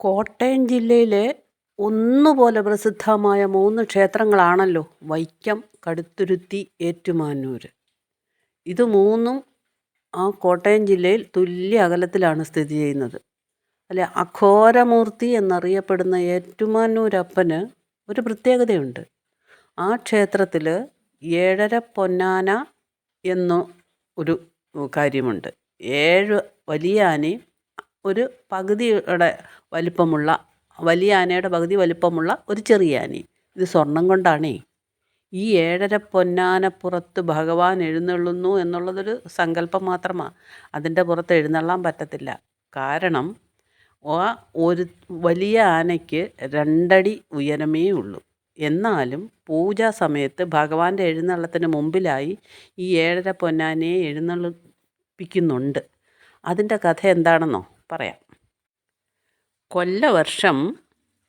കോട്ടയം ജില്ലയിലെ ഒന്നുപോലെ പ്രസിദ്ധമായ മൂന്ന് ക്ഷേത്രങ്ങളാണല്ലോ വൈക്കം കടുത്തുരുത്തി ഏറ്റുമാനൂർ. ഇത് മൂന്നും ആ കോട്ടയം ജില്ലയിൽ തുല്യ അകലത്തിലാണ് സ്ഥിതി ചെയ്യുന്നത്. അല്ലെ അഘോരമൂർത്തി എന്നറിയപ്പെടുന്ന ഏറ്റുമാനൂരപ്പന് ഒരു പ്രത്യേകതയുണ്ട്. ആ ക്ഷേത്രത്തിൽ ഏഴര പൊന്നാന എന്ന ഒരു കാര്യമുണ്ട്. ഏഴ് വലിയ ആനയും ഒരു പകുതിയുടെ വലിപ്പമുള്ള വലിയ ആനയുടെ പകുതി വലിപ്പമുള്ള ഒരു ചെറിയ ആനയും ഇത് സ്വർണം കൊണ്ടാണേ. ഈ ഏഴര പൊന്നാനപ്പുറത്ത് ഭഗവാൻ എഴുന്നള്ളുന്നു എന്നുള്ളതൊരു സങ്കല്പം മാത്രമാണ് അതിന്റെ പുറത്ത് എഴുന്നള്ളാൻ പറ്റത്തില്ല. കാരണം ആ ഒരു വലിയ ആനയ്ക്ക് രണ്ടടി ഉയരമേ ഉള്ളൂ. എന്നാലും പൂജാ സമയത്ത് ഭഗവാന്റെ എഴുന്നള്ളത്തിന് മുമ്പിലായി ഈ ഏഴര പൊന്നാനയെ എഴുന്നള്ളിപ്പിക്കുന്നുണ്ട്. അതിന്റെ കഥ എന്താണെന്നോ? പറയാം. കൊല്ലവർഷം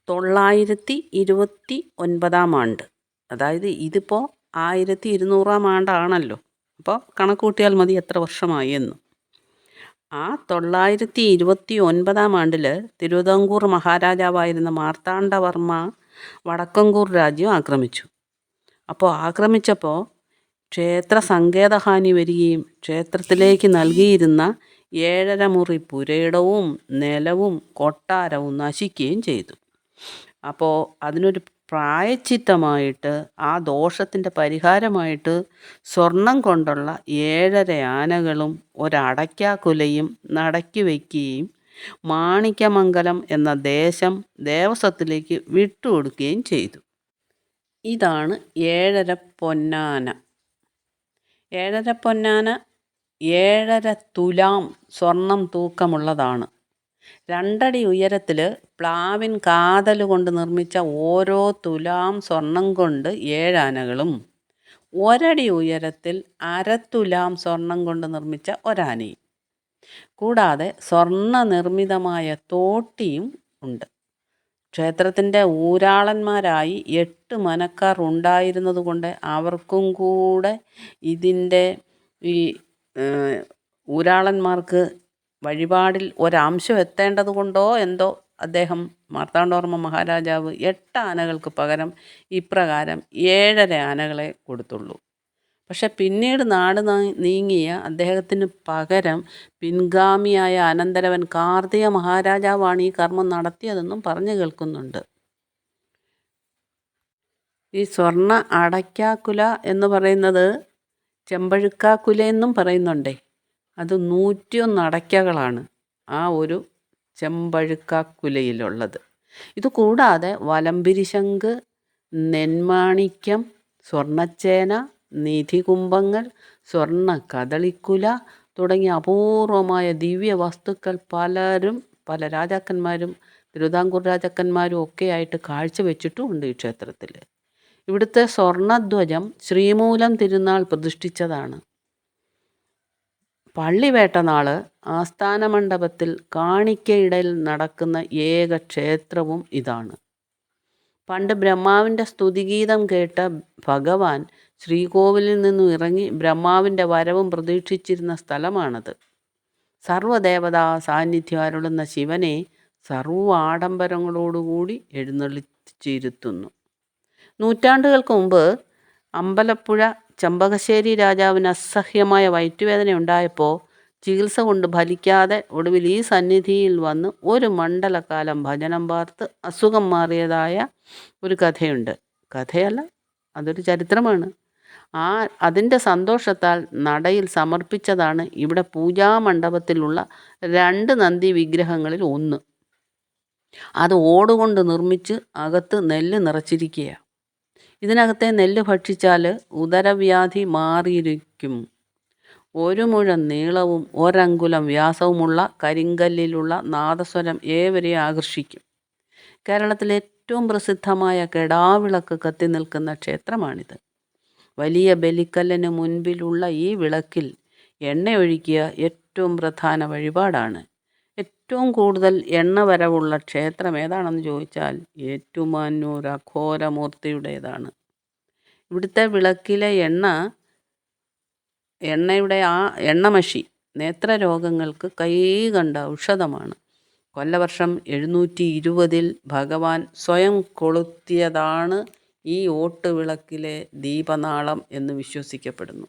തൊള്ളായിരത്തി ഇരുപത്തി ഒൻപതാം ആണ്ട്. അതായത് ഇതിപ്പോൾ ആയിരത്തി ഇരുന്നൂറാം ആണ്ടാണല്ലോ. അപ്പോൾ കണക്ക് കൂട്ടിയാൽ മതി എത്ര വർഷമായി എന്ന്. ആ തൊള്ളായിരത്തി ഇരുപത്തി ഒൻപതാം ആണ്ടിൽ തിരുവിതാംകൂർ മഹാരാജാവായിരുന്ന മാർത്താണ്ഡവർമ്മ വടക്കങ്കൂർ രാജ്യം ആക്രമിച്ചു. അപ്പോൾ ആക്രമിച്ചപ്പോൾ ക്ഷേത്ര സങ്കേതഹാനി വരികയും ക്ഷേത്രത്തിലേക്ക് നൽകിയിരുന്ന ഏഴര മുറി പുരയിടവും നിലവും കൊട്ടാരവും നശിക്കുകയും ചെയ്തു. അപ്പോൾ അതിനൊരു പ്രായച്ചിത്തമായിട്ട് ആ ദോഷത്തിന്റെ പരിഹാരമായിട്ട് സ്വർണം കൊണ്ടുള്ള ഏഴര ആനകളും ഒരടയ്ക്കാക്കുലയും നടക്കി വയ്ക്കുകയും മാണിക്യമംഗലം എന്ന ദേശം ദേവസ്വത്തിലേക്ക് വിട്ടുകൊടുക്കുകയും ചെയ്തു. ഇതാണ് ഏഴര പൊന്നാന. ഏഴര പൊന്നാന ഏഴര തുലാം സ്വർണം തൂക്കമുള്ളതാണ്. രണ്ടടി ഉയരത്തിൽ പ്ലാവിൻ കാതൽ കൊണ്ട് നിർമ്മിച്ച ഓരോ തുലാം സ്വർണം കൊണ്ട് ഏഴാനകളും ഒരടി ഉയരത്തിൽ അരത്തുലാം സ്വർണം കൊണ്ട് നിർമ്മിച്ച ഒരാനയും. കൂടാതെ സ്വർണ നിർമ്മിതമായ തോട്ടിയും ഉണ്ട്. ക്ഷേത്രത്തിന്റെ ഊരാളന്മാരായി എട്ട് മനക്കാർ ഉണ്ടായിരുന്നതുകൊണ്ട് അവർക്കും കൂടെ ഇതിന്റെ ഈ ഊരാളന്മാർക്ക് വഴിപാടിൽ ഒരംശം എത്തേണ്ടത് കൊണ്ടോ എന്തോ അദ്ദേഹം മാർത്താണ്ഡവർമ്മ മഹാരാജാവ് എട്ട് ആനകൾക്ക് പകരം ഇപ്രകാരം ഏഴര ആനകളെ കൊടുത്തുള്ളൂ. പക്ഷെ പിന്നീട് നാട് നീങ്ങിയ അദ്ദേഹത്തിന് പകരം പിൻഗാമിയായ അനന്തരവൻ കാർത്തിക മഹാരാജാവാണ് ഈ കർമ്മം നടത്തിയതെന്നും പറഞ്ഞു കേൾക്കുന്നുണ്ട്. ഈ സ്വർണ അടയ്ക്കാക്കുല എന്ന് പറയുന്നത് ചെമ്പഴുക്കാക്കുല എന്നും പറയുന്നുണ്ടേ. അത് നൂറ്റിയൊന്ന് അടയ്ക്കകളാണ് ആ ഒരു ചെമ്പഴുക്കാക്കുലയിലുള്ളത്. ഇത് കൂടാതെ വലംപിരിശങ്ക് നെന്മാണിക്യം സ്വർണച്ചേന നിധികുംഭങ്ങൾ സ്വർണ കദളിക്കുല തുടങ്ങിയ അപൂർവമായ ദിവ്യ വസ്തുക്കൾ പലരും പല രാജാക്കന്മാരും തിരുവിതാംകൂർ രാജാക്കന്മാരും ഒക്കെ ആയിട്ട് കാഴ്ചവെച്ചിട്ടുമുണ്ട് ഈ ക്ഷേത്രത്തിൽ ഇവിടുത്തെ സ്വർണധ്വജം ശ്രീമൂലം തിരുനാൾ പ്രതിഷ്ഠിച്ചതാണ്. പള്ളിവേട്ടനാൾ ആസ്ഥാന മണ്ഡപത്തിൽ കാണിക്കയിടയിൽ നടക്കുന്ന ഏക ക്ഷേത്രവും ഇതാണ്. പണ്ട് ബ്രഹ്മാവിന്റെ സ്തുതിഗീതം കേട്ട ഭഗവാൻ ശ്രീകോവിലിൽ നിന്നും ഇറങ്ങി ബ്രഹ്മാവിന്റെ വരവും പ്രതീക്ഷിച്ചിരുന്ന സ്ഥലമാണത്. സർവദേവതാ സാന്നിധ്യം അരുളുന്ന ശിവനെ സർവ ആഡംബരങ്ങളോടുകൂടി എഴുന്നള്ളിച്ചിരുത്തുന്നു. നൂറ്റാണ്ടുകൾക്ക് മുമ്പ് അമ്പലപ്പുഴ ചെമ്പകശ്ശേരി രാജാവിന് അസഹ്യമായ വയറ്റുവേദന ഉണ്ടായപ്പോൾ ചികിത്സ കൊണ്ട് ഫലിക്കാതെ ഒടുവിൽ ഈ സന്നിധിയിൽ വന്ന് ഒരു മണ്ഡലകാലം ഭജനം പാർത്ത് അസുഖം മാറിയതായ ഒരു കഥയുണ്ട്. കഥയല്ല അതൊരു ചരിത്രമാണ്. ആ അതിന്റെ സന്തോഷത്താൽ നടയിൽ സമർപ്പിച്ചതാണ് ഇവിടെ പൂജാമണ്ഡപത്തിലുള്ള രണ്ട് നന്ദി വിഗ്രഹങ്ങളിൽ ഒന്ന്. അത് ഓടുകൊണ്ട് നിർമ്മിച്ച് അകത്ത് നെല്ല് നിറച്ചിരിക്കുകയാണ്. ഇതിനകത്തെ നെല്ല് ഭക്ഷിച്ചാൽ ഉദരവ്യാധി മാറിയിരിക്കും. ഒരു മുഴം നീളവും ഒരങ്കുലം വ്യാസവുമുള്ള കരിങ്കല്ലിലുള്ള നാദസ്വരം ഏവരെയും ആകർഷിക്കും. കേരളത്തിലെ ഏറ്റവും പ്രസിദ്ധമായ കെടാവിളക്ക് കത്തി നിൽക്കുന്ന ക്ഷേത്രമാണിത്. വലിയ ബലിക്കല്ലിന് മുൻപിലുള്ള ഈ വിളക്കിൽ എണ്ണയൊഴിക്കുക ഏറ്റവും പ്രധാന വഴിപാടാണ് ഏറ്റവും കൂടുതൽ എണ്ണ വരവുള്ള ക്ഷേത്രം ഏതാണെന്ന് ചോദിച്ചാൽ ഏറ്റുമാനൂർ അഘോരമൂർത്തിയുടേതാണ്. ഇവിടുത്തെ വിളക്കിലെ എണ്ണ എണ്ണയുടെ ആ എണ്ണമഷി നേത്രരോഗങ്ങൾക്ക് കൈ കണ്ട ഔഷധമാണ്. കൊല്ലവർഷം എഴുന്നൂറ്റി ഇരുപതിൽ ഭഗവാൻ സ്വയം കൊളുത്തിയതാണ് ഈ ഓട്ടുവിളക്കിലെ ദീപനാളം എന്ന് വിശ്വസിക്കപ്പെടുന്നു.